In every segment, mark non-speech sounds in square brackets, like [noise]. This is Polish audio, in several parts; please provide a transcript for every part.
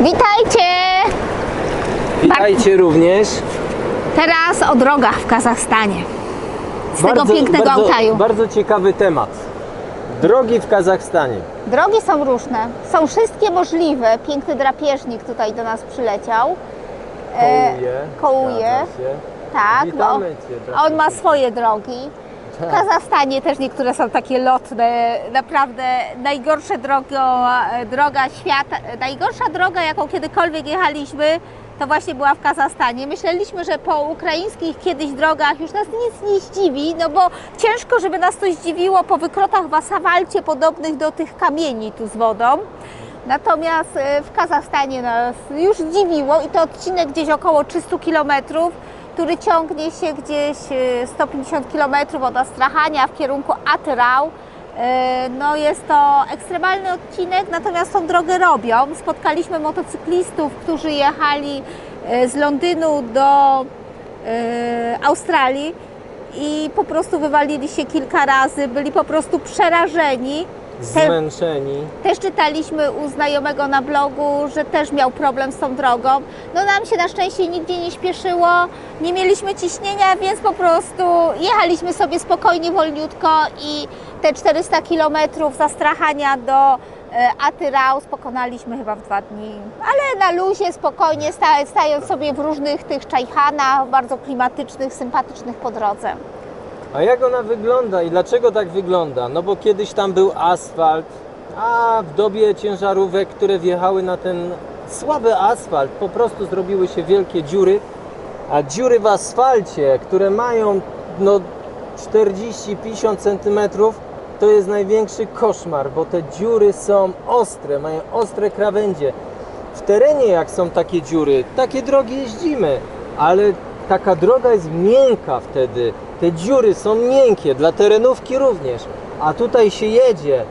Witajcie! Witajcie również. Teraz o drogach w Kazachstanie. Z tego Bardzo- pięknego bardzo, Altaju. Bardzo ciekawy temat. Drogi w Kazachstanie. Drogi są różne. Są wszystkie możliwe. Piękny drapieżnik tutaj do nas przyleciał. E, Kołuje. kołuje. Zgadza się. Tak, bo Witamy Cię. on ma swoje drogi. W. Kazachstanie też niektóre są takie lotne, naprawdę najgorsza droga, droga świata, najgorsza droga jaką kiedykolwiek jechaliśmy, to właśnie była w Kazachstanie. Myśleliśmy, że po ukraińskich kiedyś drogach już nas nic nie zdziwi, no bo ciężko, żeby nas to zdziwiło po wykrotach w asfalcie podobnych do tych kamieni tu z wodą. Natomiast e, w Kazachstanie nas już dziwiło i to odcinek gdzieś około 300 km, który ciągnie się gdzieś e, 150 km od Astrachania w kierunku Atyrau. E, No jest to ekstremalny odcinek, natomiast tą drogę robią. Spotkaliśmy motocyklistów, którzy jechali e, z Londynu do Australii i po prostu wywalili się kilka razy, byli po prostu przerażeni. Te- Zmęczeni. też czytaliśmy u znajomego na blogu, że też miał problem z tą drogą. No nam się na szczęście nigdzie nie śpieszyło, nie mieliśmy ciśnienia, więc po prostu jechaliśmy sobie spokojnie, wolniutko i te 400 km zastrachania do e, Atyraus pokonaliśmy chyba w dwa dni. Ale na luzie, spokojnie, sta- stając sobie w różnych tych czajchanach, bardzo klimatycznych, sympatycznych po drodze. A jak ona wygląda i dlaczego tak wygląda? No bo kiedyś tam był asfalt, a w dobie ciężarówek, które wjechały na ten słaby asfalt, po prostu zrobiły się wielkie dziury, a dziury w asfalcie, które mają no 40-50 cm, to jest największy koszmar, bo te dziury są ostre, mają ostre krawędzie. W terenie jak są takie dziury, takie drogi jeździmy, ale taka droga jest miękka wtedy. Te dziury są miękkie, dla terenówki również. A tutaj się jedzie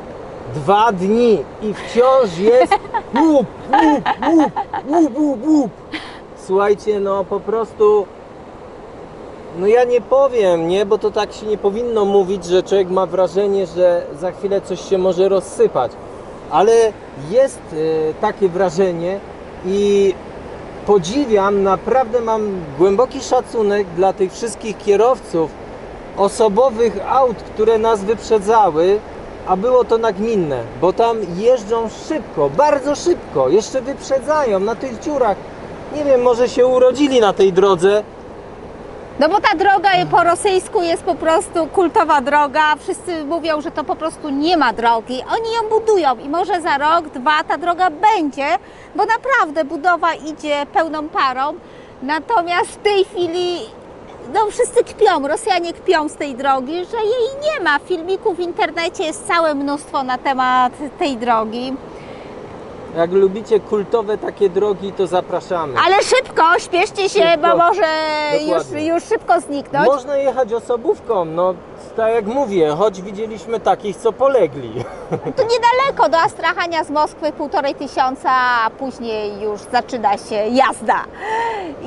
dwa dni i wciąż jest [laughs] łup, łup, łup, łup, łup, łup. Słuchajcie, no po prostu no ja nie powiem, nie, bo to tak się nie powinno mówić, że człowiek ma wrażenie, że za chwilę coś się może rozsypać. Ale jest e, takie wrażenie i podziwiam, naprawdę mam głęboki szacunek dla tych wszystkich kierowców osobowych aut, które nas wyprzedzały, a było to nagminne, bo tam jeżdżą szybko, bardzo szybko, jeszcze wyprzedzają na tych dziurach. Nie wiem, może się urodzili na tej drodze, No bo ta droga po rosyjsku jest po prostu kultowa droga. Wszyscy mówią, że to po prostu nie ma drogi. Oni ją budują i może za rok, dwa ta droga będzie, bo naprawdę budowa idzie pełną parą. Natomiast w tej chwili no wszyscy kpią, Rosjanie kpią z tej drogi, że jej nie ma. Filmików w internecie jest całe mnóstwo na temat tej drogi. Jak lubicie kultowe takie drogi, to zapraszamy. Ale szybko, śpieszcie się, Szybko. bo może już, Dokładnie. już szybko zniknąć. Można jechać osobówką, no tak jak mówię, choć widzieliśmy takich, co polegli. To niedaleko do Astrachania z Moskwy, półtorej tysiąca, a później już zaczyna się jazda.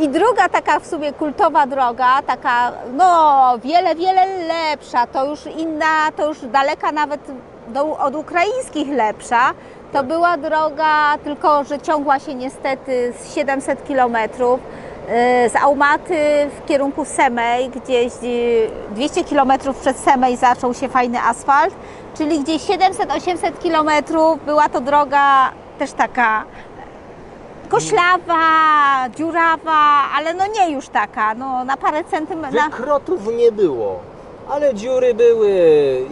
I druga taka w sumie kultowa droga, taka no wiele, wiele lepsza, to już inna, to już daleka nawet do, od ukraińskich lepsza. To była droga, tylko że ciągła się niestety z 700 kilometrów y, z Aumaty w kierunku Semej, gdzieś y, 200 km przed Semej zaczął się fajny asfalt, czyli gdzieś 700-800 km była to droga też taka koślawa, dziurawa, ale no nie już taka, no na parę centymetrów. Wykrotów nie było, ale dziury były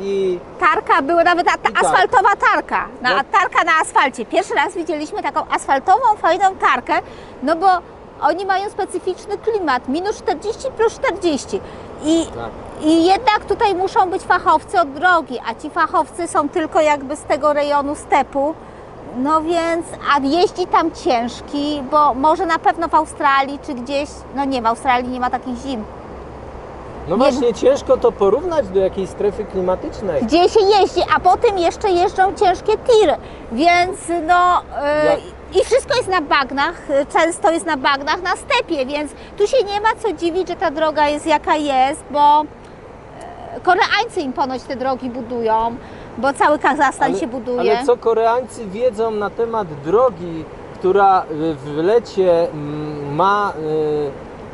i Tarka była nawet ta, asfaltowa tarka, na, No. tarka na asfalcie. Pierwszy raz widzieliśmy taką asfaltową, fajną tarkę, no bo oni mają specyficzny klimat, minus 40 plus 40. I, Tak. I jednak tutaj muszą być fachowcy od drogi, a ci fachowcy są tylko jakby z tego rejonu stepu. No więc, a jeździ tam ciężki, bo może na pewno w Australii czy gdzieś, no nie, w Australii nie ma takich zim. No właśnie ciężko to porównać do jakiejś strefy klimatycznej. gdzie się jeździ, a potem jeszcze jeżdżą ciężkie tiry, więc no e, Jak- i wszystko jest na bagnach, e, często jest na bagnach, na stepie, więc tu się nie ma co dziwić, że ta droga jest jaka jest, bo e, Koreańcy im ponoć te drogi budują, bo cały Kazachstan się buduje. ale co Koreańcy wiedzą na temat drogi która w lecie mm, ma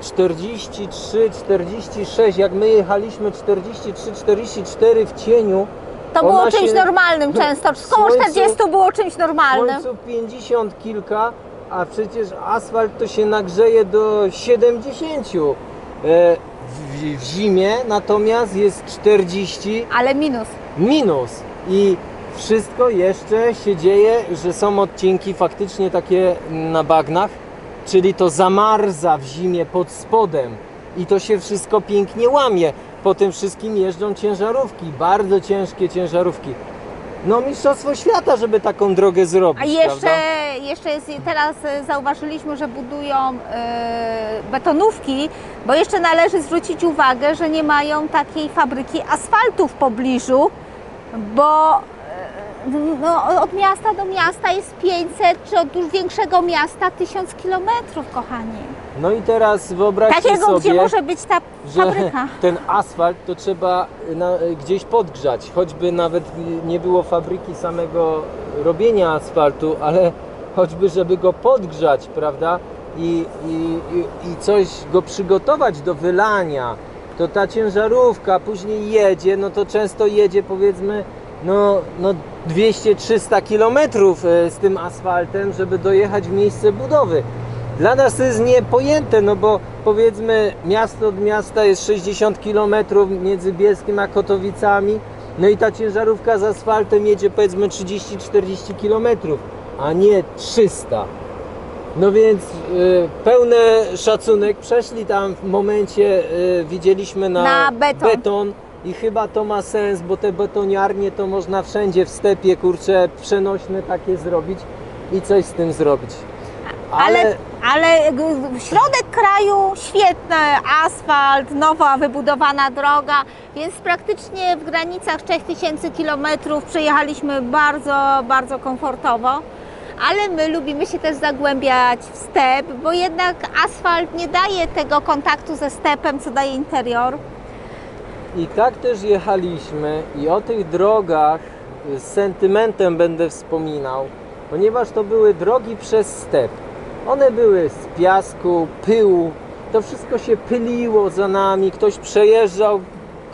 43, 46, jak my jechaliśmy 43, 44 w cieniu, To [laughs] było czymś się- normalnym często. Koło słońcu- 40 było czymś w normalnym. końcu 50 kilka, a przecież asfalt to się nagrzeje do 70 e, w, w zimie, natomiast jest 40 Ale minus. minus i wszystko jeszcze się dzieje, że są odcinki faktycznie takie na bagnach, czyli to zamarza w zimie pod spodem i to się wszystko pięknie łamie. Po tym wszystkim jeżdżą ciężarówki, bardzo ciężkie ciężarówki. No mistrzostwo świata, żeby taką drogę zrobić, A jeszcze, prawda? jeszcze jest, teraz e, zauważyliśmy, że budują e, betonówki, bo jeszcze należy zwrócić uwagę, że nie mają takiej fabryki asfaltu w pobliżu, bo no, od miasta do miasta jest 500, czy od już większego miasta 1000 kilometrów, kochani. No i teraz wyobraźcie Takiego, sobie... gdzie może być ta że fabryka. [laughs] ten asfalt to trzeba na, gdzieś podgrzać, choćby nawet nie było fabryki samego robienia asfaltu, ale [laughs] choćby żeby go podgrzać, prawda? I, i, i, i coś go przygotować do wylania, to ta ciężarówka później jedzie, no to często jedzie powiedzmy no, no 200-300 kilometrów e, z tym asfaltem, żeby dojechać w miejsce budowy. Dla nas to jest niepojęte, no bo powiedzmy miasto od miasta jest 60 km między Bielskiem a Kotowicami, no i ta ciężarówka z asfaltem jedzie powiedzmy 30-40 km, a nie 300. No więc y, pełny szacunek, przeszli tam w momencie, y, widzieliśmy na, Na beton. I chyba to ma sens, bo te betoniarnie to można wszędzie w stepie, kurcze, przenośne takie zrobić i coś z tym zrobić. Ale, ale g- środek kraju świetny, asfalt, nowa wybudowana droga, więc praktycznie w granicach 3000 km przejechaliśmy bardzo, bardzo komfortowo. Ale my lubimy się też zagłębiać w step, bo jednak asfalt nie daje tego kontaktu ze stepem, co daje interior. I tak też jechaliśmy i o tych drogach z sentymentem będę wspominał, ponieważ to były drogi przez step. One były z piasku, pyłu, to wszystko się pyliło za nami, ktoś przejeżdżał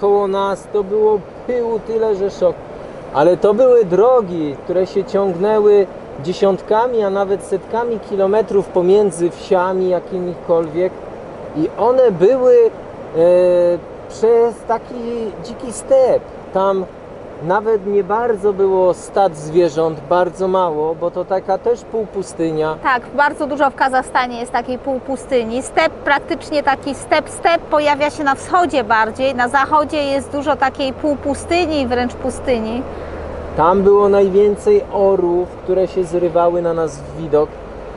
koło nas, to było pyłu tyle, że szok. Ale to były drogi, które się ciągnęły dziesiątkami, a nawet setkami kilometrów pomiędzy wsiami jakimikolwiek i one były e, przez taki dziki step. Tam nawet nie bardzo było stad zwierząt, bardzo mało, bo to taka też półpustynia. Tak, bardzo dużo w Kazachstanie jest takiej półpustyni. Step, praktycznie taki step, step pojawia się na wschodzie bardziej. Na zachodzie jest dużo takiej półpustyni, wręcz pustyni. Tam było najwięcej orów, które się zrywały na nas w widok.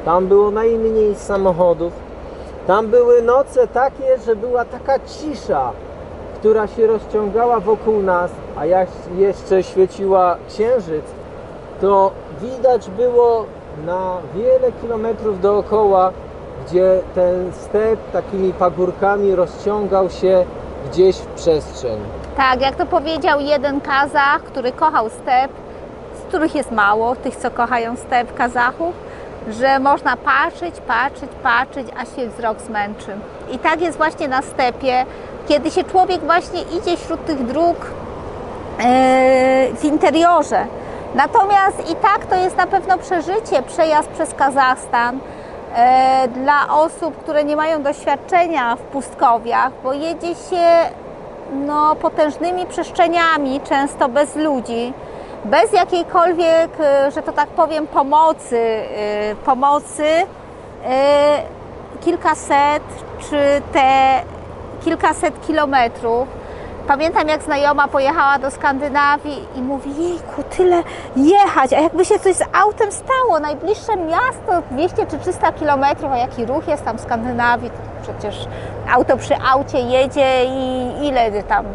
Tam było najmniej samochodów. Tam były noce takie, że była taka cisza, która się rozciągała wokół nas, a jak jeszcze świeciła księżyc, to widać było na wiele kilometrów dookoła, gdzie ten step takimi pagórkami rozciągał się gdzieś w przestrzeń. Tak, jak to powiedział jeden Kazach, który kochał step, z których jest mało, tych co kochają step Kazachów, że można patrzeć, patrzeć, patrzeć, aż się wzrok zmęczy. I tak jest właśnie na stepie, kiedy się człowiek właśnie idzie wśród tych dróg e, w interiorze. Natomiast i tak to jest na pewno przeżycie, przejazd przez Kazachstan e, dla osób, które nie mają doświadczenia w pustkowiach, bo jedzie się no, potężnymi przestrzeniami, często bez ludzi, bez jakiejkolwiek, e, że to tak powiem, pomocy, e, pomocy e, kilkaset czy te kilkaset kilometrów. Pamiętam jak znajoma pojechała do Skandynawii i mówi, jejku, tyle jechać, a jakby się coś z autem stało, najbliższe miasto 200 czy 300 kilometrów, a jaki ruch jest tam w Skandynawii, przecież auto przy aucie jedzie i ile tam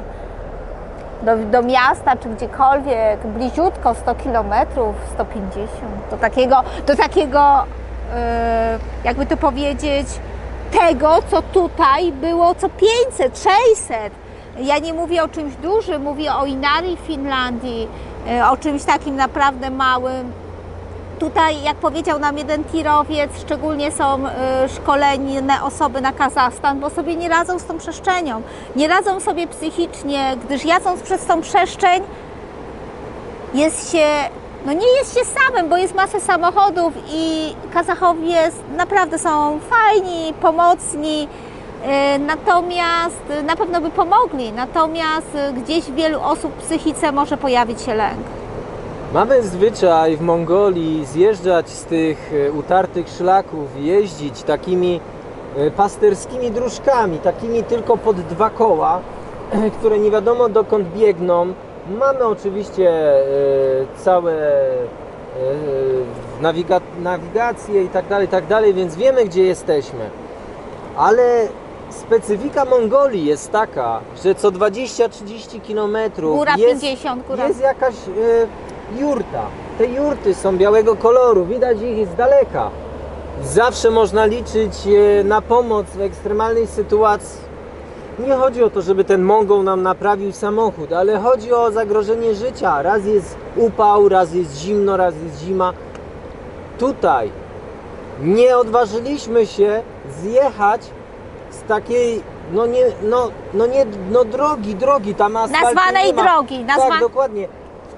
do, do miasta czy gdziekolwiek, bliziutko 100 kilometrów, 150, do takiego, do takiego e, jakby to powiedzieć, tego, co tutaj było co 500, 600. Ja nie mówię o czymś dużym, mówię o Inari Finlandii, e, o czymś takim naprawdę małym. Tutaj, jak powiedział nam jeden tirowiec, szczególnie są y, szkolone osoby na Kazachstan, bo sobie nie radzą z tą przestrzenią. Nie radzą sobie psychicznie, gdyż jadąc przez tą przestrzeń jest się, no nie jest się samym, bo jest masę samochodów i Kazachowie naprawdę są fajni, pomocni, y, natomiast y, na pewno by pomogli, natomiast gdzieś wielu osób w psychice może pojawić się lęk. Mamy zwyczaj w Mongolii zjeżdżać z tych e, utartych szlaków, jeździć takimi e, pasterskimi dróżkami, takimi tylko pod dwa koła, [clears throat] które nie wiadomo dokąd biegną. Mamy oczywiście e, całe nawiga nawigację i tak dalej, tak dalej, więc wiemy gdzie jesteśmy. Ale specyfika Mongolii jest taka, że co 20-30 km jest 50, góra. jest jakaś jurta. Te jurty są białego koloru, widać ich z daleka. Zawsze można liczyć e, na pomoc w ekstremalnej sytuacji. Nie chodzi o to, żeby ten Mongol nam naprawił samochód, ale chodzi o zagrożenie życia. Raz jest upał, raz jest zimno, raz jest zima. Tutaj nie odważyliśmy się zjechać z takiej, no nie, no, no nie, no drogi, drogi, tam asfaltu Nazwanej nie ma. drogi, nazwa- Tak, dokładnie.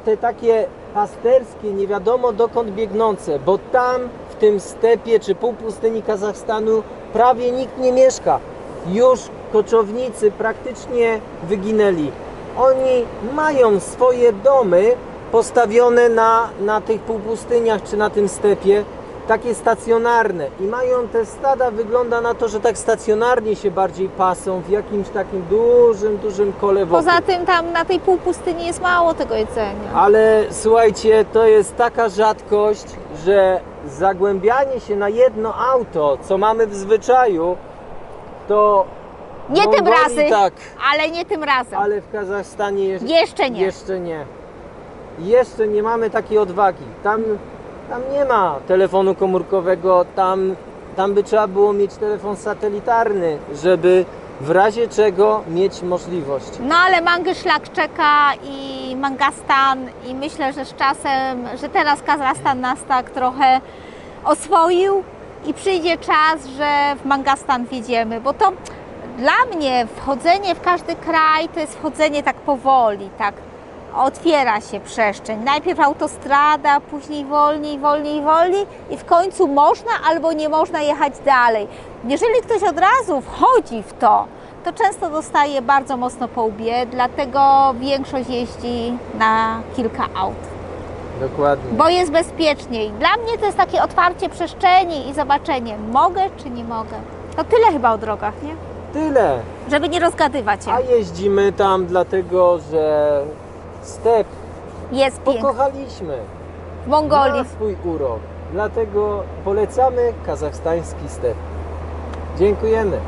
Te takie pasterskie, nie wiadomo dokąd biegnące, bo tam w tym stepie czy półpustyni Kazachstanu prawie nikt nie mieszka. Już koczownicy praktycznie wyginęli. Oni mają swoje domy postawione na, na tych półpustyniach czy na tym stepie, takie stacjonarne i mają te stada, wygląda na to, że tak stacjonarnie się bardziej pasą w jakimś takim dużym, dużym kole wokół. Poza tym tam na tej półpustyni jest mało tego jedzenia. Ale słuchajcie, to jest taka rzadkość, że zagłębianie się na jedno auto, co mamy w zwyczaju, to Nie tym Mongolii razem, tak, ale nie tym razem. ale w Kazachstanie jeszcze, Jeszcze nie. Jeszcze nie. Jeszcze nie mamy takiej odwagi. Tam, tam nie ma telefonu komórkowego, tam, tam by trzeba było mieć telefon satelitarny, żeby w razie czego mieć możliwość. No ale Mangy Szlak czeka i Mangastan i myślę, że z czasem, że teraz Kazachstan nas tak trochę oswoił i przyjdzie czas, że w Mangastan wjedziemy, bo to dla mnie wchodzenie w każdy kraj to jest wchodzenie tak powoli, tak otwiera się przestrzeń. Najpierw autostrada, później wolniej, wolniej, wolniej i w końcu można albo nie można jechać dalej. Jeżeli ktoś od razu wchodzi w to, to często dostaje bardzo mocno po łbie, dlatego większość jeździ na kilka aut, Dokładnie. bo jest bezpieczniej. Dla mnie to jest takie otwarcie przestrzeni i zobaczenie, mogę czy nie mogę. To tyle chyba o drogach, nie? Tyle. Żeby nie rozgadywać się. A jeździmy tam dlatego, że step Jest pięknie. pokochaliśmy. W Mongolii. Ma swój urok. Dlatego polecamy kazachstański step. Dziękujemy.